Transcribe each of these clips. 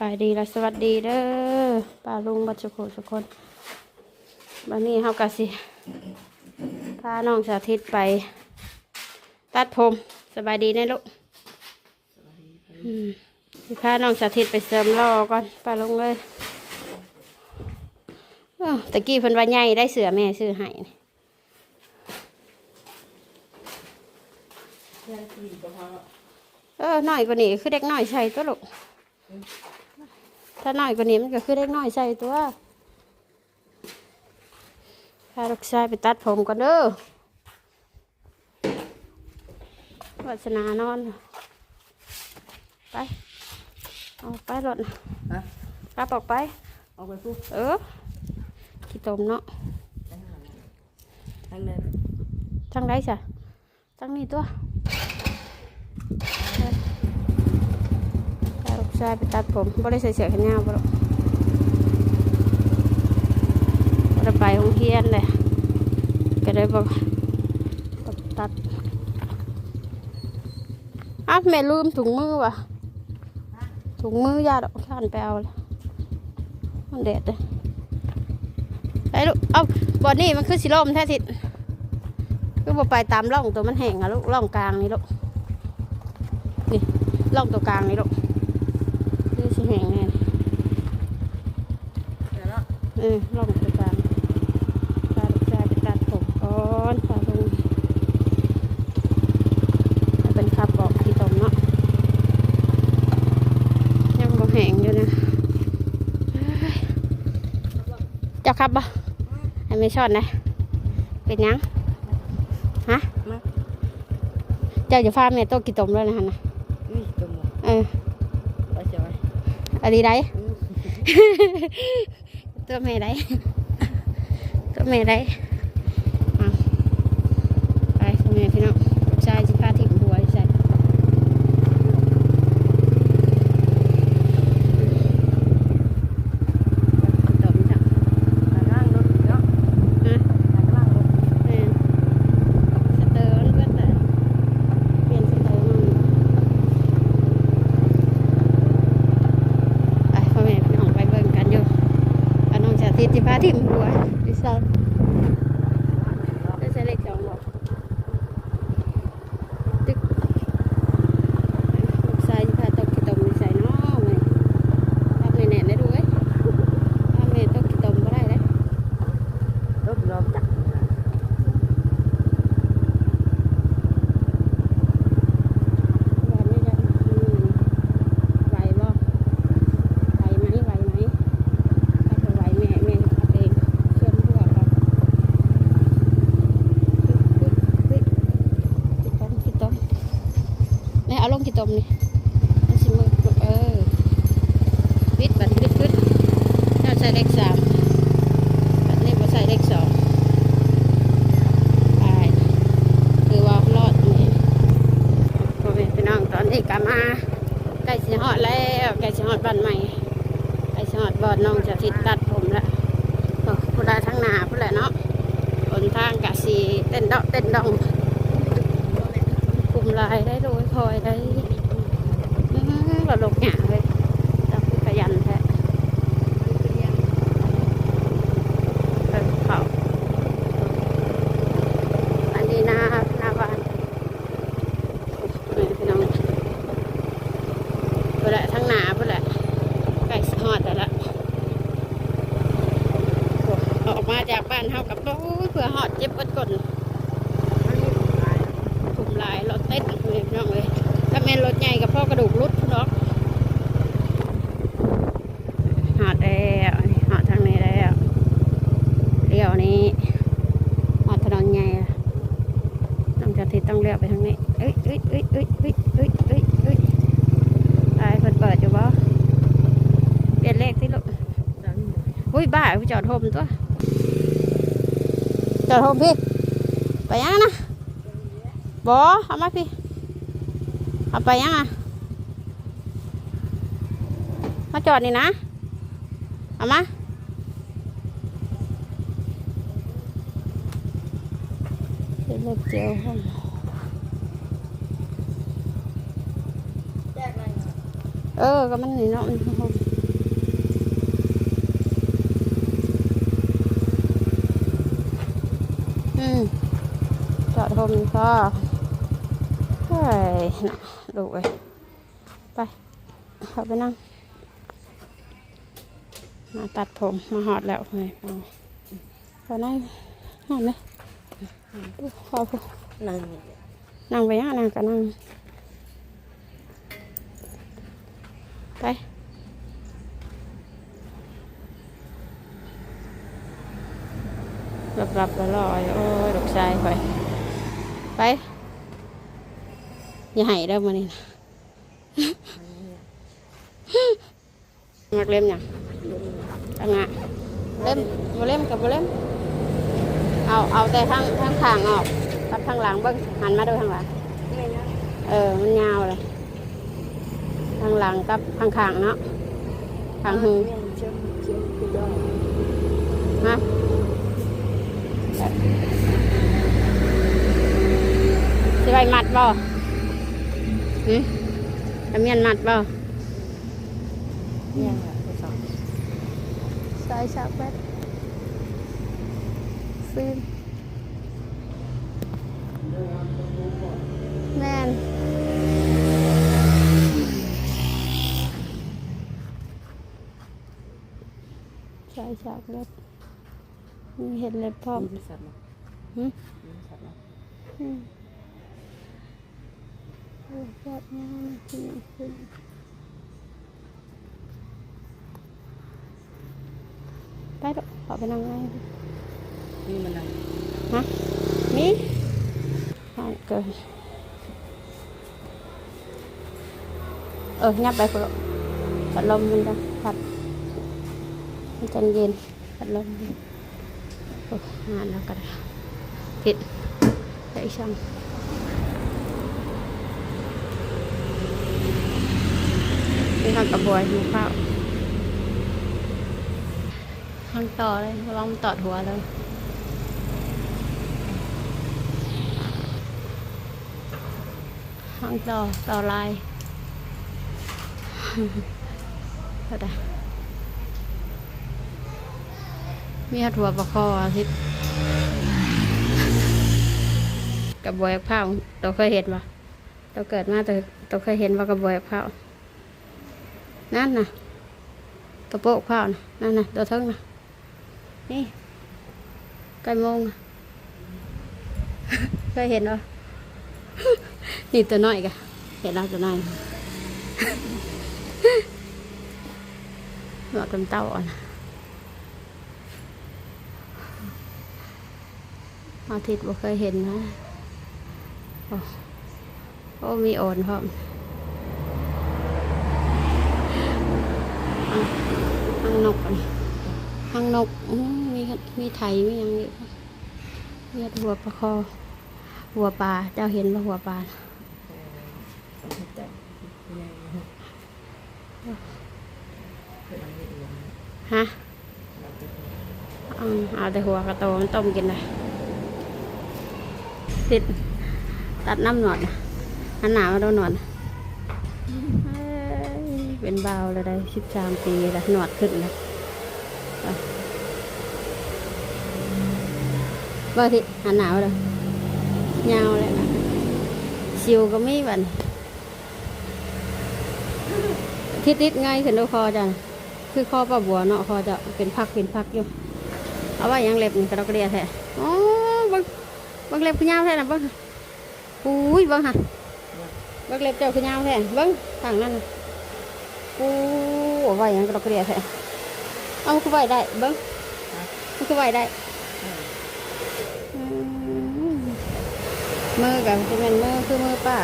บายดีและสวัสดีเด้อป้าลุงบัดสุขสุกคนวันนี้เฮากะสิพาน้องสาธิตไป ตัดผมสบายดีแน่ลูกอืมสิพาน้องสาธิตไปเสริมรอก่อนป้าลุงเลยอ้าวตะกี้เพิ่นว่าใหญ่ได้เสือแม่ซื้อให้นี่เออน้อยกว่านี้คือเด็กน้อยใช่ตัวลูก ถ้าน้อยกว่านี้มันก็คือเด็กน้อยใส่ตัวพาลูกชายไปตัดผมก่อนเด้อวัสนานอน ไป เอาไปรถนะฮะกลับออกไปเอาไปปุ๊บเออขี้ตมเนาะทั้งนั้นทางใดจ้ะทางนี้ตัวไปพาลูก ชายไปตัดผมบ่ได้ใส่เสื้อแขนยาวบ่หรอกบ่ได้ไปโรงเรียนเลยก็เลยบอกตัดอ้าวแม่ลืมถุงมือว่ะถุงมือยาดอกข้านไปเอาเลยมันแดดเลยไอ้ลูกเอาบอดนี่มันคือสิลมแท้ทิศคือบ่ไปตามร่องตัวมันแห้งอะลูกร่องกลางนี่ลูกนี่ร่องตัวกลางนี่ลูก สิแห้งแน่เดี๋ยวเนาะเออร่องตัวกลางตาลูกชายไปตัดผมก่อนพาลงให้เป็นขับออกที่ตมเนาะยังบ่แห้งอยู่นะเอ้ยเจะขับบ่ให้ไม่ชอดนะเป็นหยังฮะมาเจ้าจะฟาแม่โตกี่ตมแล้วนะฮะนะอุ้ยตัวหมดเออไปเฉย อะไรได้ตัวแม่ได้ตัวแม่ได้ 定位 ม่เอาลงกี่ตมนี่เอาสิมือเออวิทย์บัดวิทย์วิทย์เจ้าใส่เลขสามบัดนี้มาใส่เลขสองไปคือว่ารอดนี่พ่อแม่พี่น้องตอนนี้กลับมาใกล้สิฮอดแล้วใกล้สิฮอดบ้านใหม่ใกล้สิฮอดบ้านน้องจะทิดตัดผมล้วโอ้ผู้ใดทั้งหนาผู้ใดเนาะบนทางกะสีเต้นดอกเต้นดองคุมลายไลงหยาเลยเจ้าคือขยันแท้เออเขาอันนี้หน้าหน้าบ้านพี่น้องเพื่อแหละทั้งหนาเพื่อแหละไก่สอดแต่ละออกมาจากบ้านเฮากับโอ้เพื่อหอดเจ็บกดกดถุมลายรถเต้นเลยพี่น้องเลยถ้าแม่นรถใหญ่กับพ่อกระดูกรุดพี่น้อง หอดแล้วหอดทางนี้แล้วเลี้ยวนี้หอดถนนใหญ่อะน้องจะทิศต้องเลี้ยวไปทางนี้เอ้ยเอ้ยเอ้ยเอ้ยเอ้ยเอ้ยเอ้ยเอ้ยตายเปิดเปิดอยู่บ่เปลี่ยนเลขที่ลูกอุ้ยบ้าไปจอดโฮมตัว จอดโฮมพี่ ไปยังนะบอเอามาพี่ เอาไปยังอะ มาจอดนี่นะ เอามา เจียวพ่อเออ ก็มันนี่เนาะอืมจอดโฮมก็เฮ้ยน่ะดูเลไปเข้าไปนั่ง มาตัดผม มาหอดแล้วไปยพอได้หอดไหม โอ้ยดอกชายไปไปอย่าให้เด้อมานี่นะมักเล่มหยังตั้งอะ เล่มบ่เล่มกับบ่เล่มเอาเอาแต่ข้างข้างข้างออกกับข้างหลังเบิ้งหันมาดูข้างหลังนี่นะเออ มันยาวเลยข้างหลังกับข้างข้างเนาะข้างหูเชื่อมเชื่อมคือดอกฮะสิไปมัดบ่หืมจะเมียนมัดบ่เนี่ยค่ะทดสอบใส่ชาแป๊ด ซื้อแม่นใส่ชาแป๊ดมีเห็ดเล็บพร้อมมีสัตว์เนาะหืมมีสัตว์เนาะอืมโอ้ยอดงามขึ้นขึ้นไปดอกขอไปนั่งไง นี่มันอะไรฮะนี่ห่างเกินเออยับไปคนละพัดลมมันจะพัดมันจะเย็นพัดลมโอ้งานแล้วก็ได้ผิดไปช่างนี่ข้างกระบวยอยู่ข้าวข้างต่อเลยระวังมันตอดหัวเลย ห้องต่อต่อลายเท่าไรไมีหัดหัวประคอทิตย์กับบวยข้าวเราเคยเห็นปะเราเกิดมาแต่เราเคยเห็นว่ากับบวยข้านั่นน่ะตัวโป๊กข้านะนั่นน่ะตัวเทิงน่ะนี่ไก่มงเคยเห็นปะ นี่ตัวน้อยกะเห็นแล้วตัวน้อยหลอดตำเต้าอ่อนอาทิตย์บ่เคยเห็นนะโอ้โอ้มีโอนพร้อมหางนกนี่หางนกมีมีไถมีอย่างนี้มีหัวปลาคอ หัวปลาเจ้าเห็นว่าหัวปลาน่ะ แต่เนี่ย ฮะอืมเอาแต่หัวกระโตมันต้มกินเลยติดตัดน้ำหนวดน่ะหันหนามาโดนหนวดน่ะเป็นเบาเลยได้สิบสามปีแล้วหนวดขึ้นแล้วว่าที่หันหนาวเลยยาวเลยนะชิวก็ไม่บัน ที่ติดง่ายขึ้นดูคอจังคือคอปลาบัวเนาะคอจะเป็นพักเป็นพักอยู่ เอาไว้ยังเล็บนี่กระดกกระเดียแท้อ๋อบังเบังเล็บคือยาวแท้นะบังอุ้ยบังค่ะเบังเล็บเจ้าคือยาวแท้บังทางนั้นน่ะอู้เอาไว้ยังกระดกกระเดียแท้เอาคือไว้ได้บังคือไว้ได้อืมมือกับจะเป็นมือคือมือป้า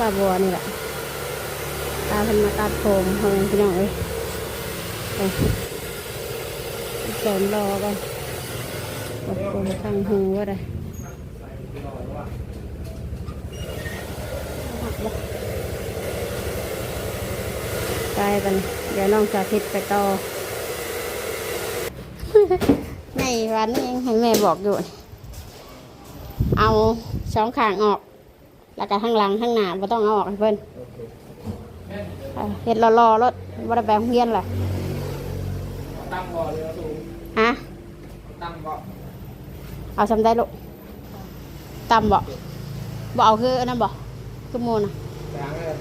ป้าบัวนี่แหละ ตาเพิ่นมาตัดผมเพิ่นพี่น้องเอ้ยไปสริมรอกันตัดผมข้างหูว่าได้ไปกันเดี๋ยวน้องสาธิตไปต่อในวันนี้ให้แม่บอกอยู่ เอาสองข้างออก แล้วก็ข้างหลังข้างหน้าไม่ต้องเอาออกให้เพิ่น เอ่อเห็ดรอรอๆรถบไดแบบเฮียนแหละตั้งบ่อเรือสูงฮะตั้งบ่อเอาซำได้ลูกตำบ่บ่เอาคืออันนั้นบ่คือหมูน่ะกลางเลย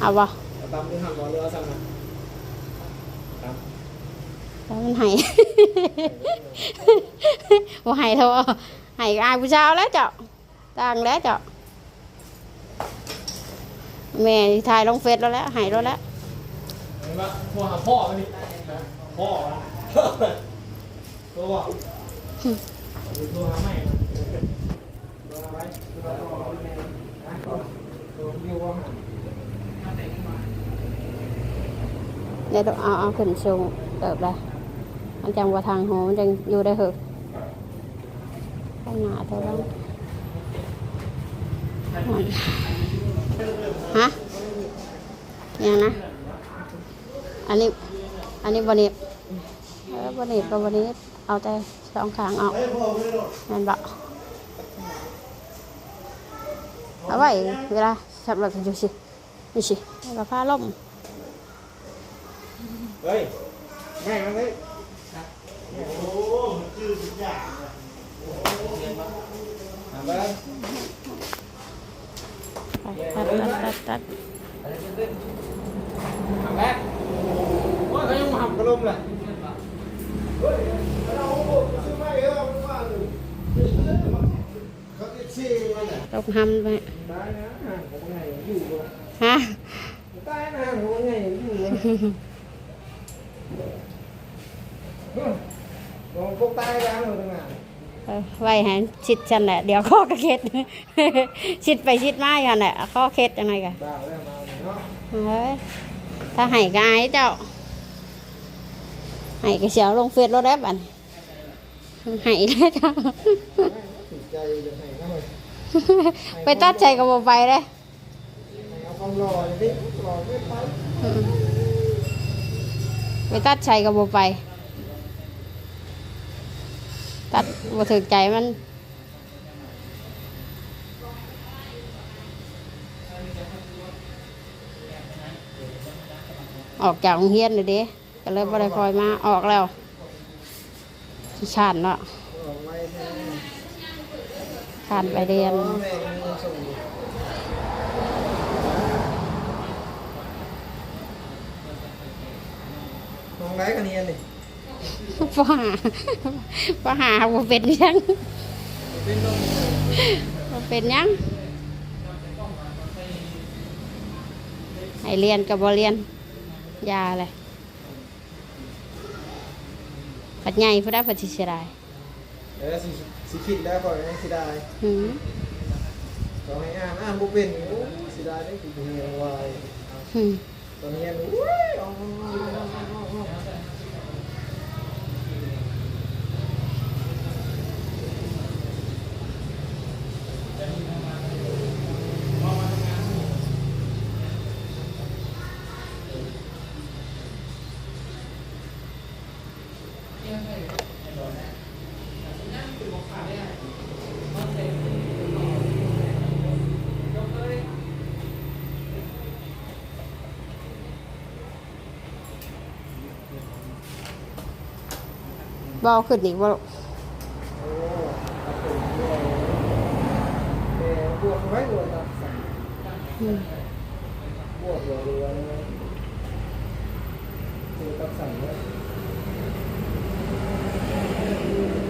เอาบ่เอาตำที่ทำบ่เรือสั่งนะครับแล้วมันให้บ่ให้เท่าให้อายผู้ชายแล้วเจ้าต่างแล้วเจ้า แม่ถ่ายลงเฟซแล้วแหล้วให้แล้วแหล้วเห็นปะพ่อหาพ่อมาดิพ่อวะตัวบอกตัวหาไม่ตัวหาไว้ตัวหาพ่อแม่นะตัววิวว่าหาเดี๋ยวเอาเอาขึ้นสูงเติบได้มันจังว่าทางโหมันจังอยู่ได้เหอะข้างหน้าเท่านั้นฮะ ยังนะ อันนี้ อันนี้บนิบเออบนิบกับบนิบเอาแต่สองข้างออกนั่นบะเอาไว้เวลาสับหลักดูสินี่สิเราผ้าล่มเฮ้ยแม่งเลยโอ้ชื่อทุกอย่างไปตัดตัดตัดตัด ทำแรกว่าเขายังมาหักกระลมเลยตกหำไปตายนะห่างของไงอยู่วะฮะตายนะห่างของไงอยู่วะมองพวกตายแล้วหรือไงเออไว้ให้ชิดฉันแหละเดี๋ยวข้อกระเค็ดชิดไปชิดมาอย่างนั้นแหละข้อเคล็ดยังไงกัน บ้าแล้วมาเนาะเฮ้ยถ้าให้กอายเจ้าให้กระเสียว เอาความรอเลยดิรอไม่ไปไปตัดใจกับโบไปตัดบ่ถึกใจมันออกจากโรงเรียนเลยเด้ก็เลยบ่ได้คอยมาออกแล้วขี้ชานเนาะรอไม่แท้ชานไปเรียนแม่มีส่งมองไรกันเนียนดิป้าหาป้าหาบ่เป็นหยังเป็นนมบ่เป็นหยังให้เรียนกับบ่เรียน ยาเลยปัดใหญ่พุ่นได้ปัดสิเสียดายเออสิสิคิดได้ก่อนยังสิได้หืมตอนให้อ่านอ่านบุเป็นโอ้สิได้ได้กี่เดือนวายหืมตอนนี้อันอุ้ย เอาเอาเอาเอาเอาเอาบ่เอาขึ้นอีกบ่ลูกบวกไว้บวกตัดสั่งหืมบวกหัวเรือนะคือตัดสั่งไว้ฝ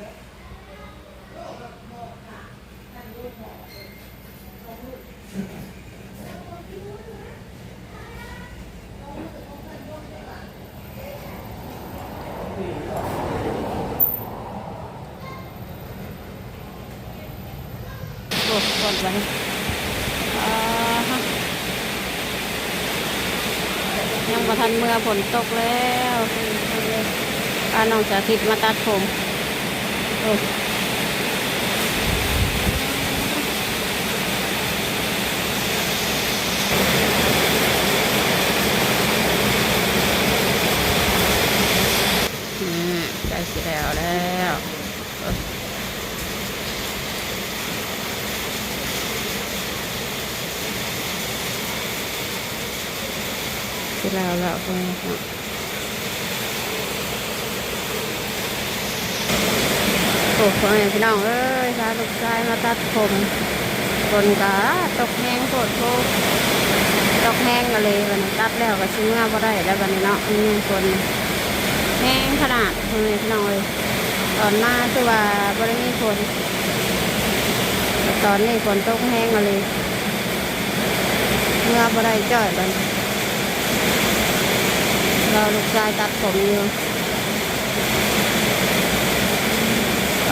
Good, good, good. ยังประทันเมื่อฝนตกแล้ว อาน้องสาธิตมาตัดผม โอ้อืมใกล้สิแล้วแล้วเอ้ยสิแล้วแล้วเพื่อนเนาะโอ้พ่อแม่พี่น้องเอ้ยพาลูกชายมาตัดผมฝนกะตกแห้งโคตรโคตกแห้งกันเลยวันนี้ตัดแล้วก็ซื้อมาบ่ได้แล้ววันนี้เนาะมีฝนแห้งขนาดพ่อแม่พี่น้องเลยตอนมาคือว่าบริมีฝนตอนนี้ฝนตกแห้งมาเลยเมื่อบ่ได้จ่อยบันเราลูกชายตัดผมอยู่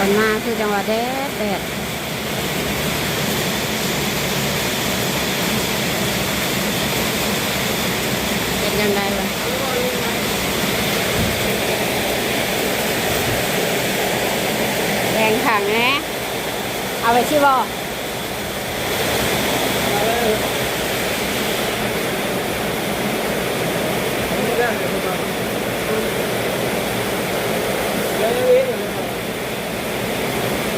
ตอนมาคือจังหวะแดดแดดเป็นยังไงวะแดงขังนะเอาไปชิบอ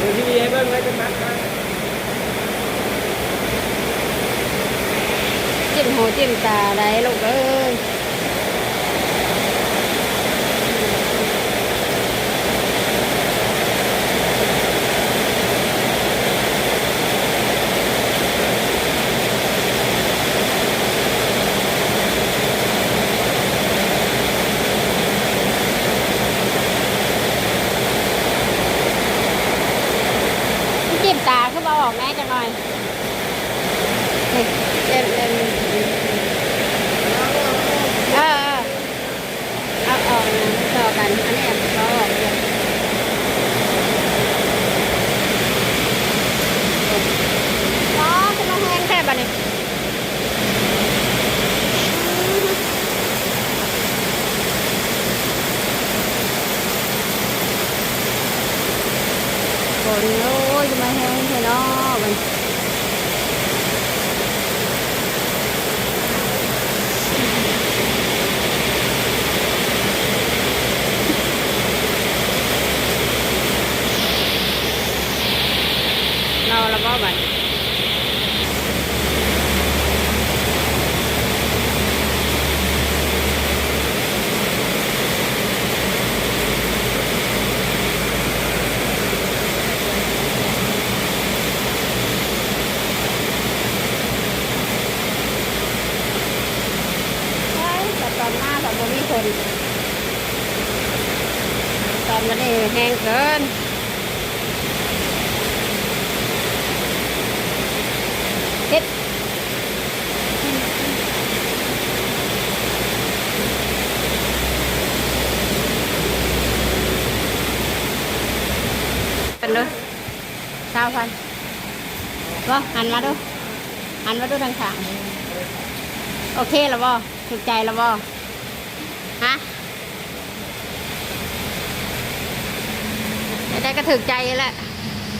ดี๋ยวที่มีให้เบิ้งไว้จะมัดนะ จิ้มตาได้ลูกเอ้ยจิ้มตาคือบ่ออกแม่จังหน่อยเล่นเล่นเออเออเอาออกนะต่อกัน อันนี้เอาออกเลยอ๋อคุณมาแห้งแค่บัดนี้ฝนโอ้ยจะมาแห้งแค่เนาะมัน เราละบ่บัดใช่แต่ตอนหน้าแบบบ่มีคน ตอนวันนี้แห้งเกิน เฮ็ดกันดูเก้าพันก็ หันมาดูหันมาดูทางข้างโอเคแล้วบ่ถูกใจแล้วบ่ฮะได้ก็ถูกใจแล้ว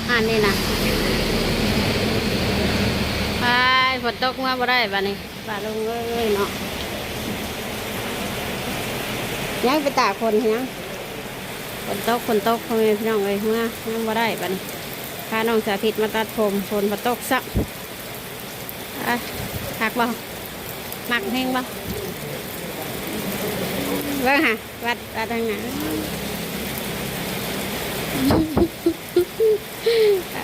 อันนี้นะไปฝนตกมาบ่ได้บ้านี้ป่าลงเลยเนาะยังไปตากคนยังฝนตกฝนตกพ่อแม่พี่น้องเลยเมื่อยังบ่ได้บ้านี้ พาน้องสาธิตมาตัดผมฝนฝนตกซักอะหักบ่มักแห้งบ่เบิ่งฮะวัดวัดทางไหน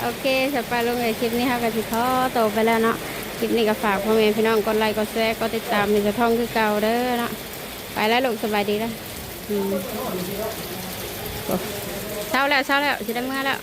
โอเคสำหรับลงในคลิปนี้ค่ะก็สิขอโตไปแล้วเนาะคลิปนี้ก็ฝากพ่อแม่พี่น้องกดไลค์กดแชร์กดติดตามในกระท่องคือเก่าเด้อเนาะไปแล้วลูกสบายดีแล้วอืมโอ้เช้าแล้วเช้าแล้วจะได้เมื่อแล้ว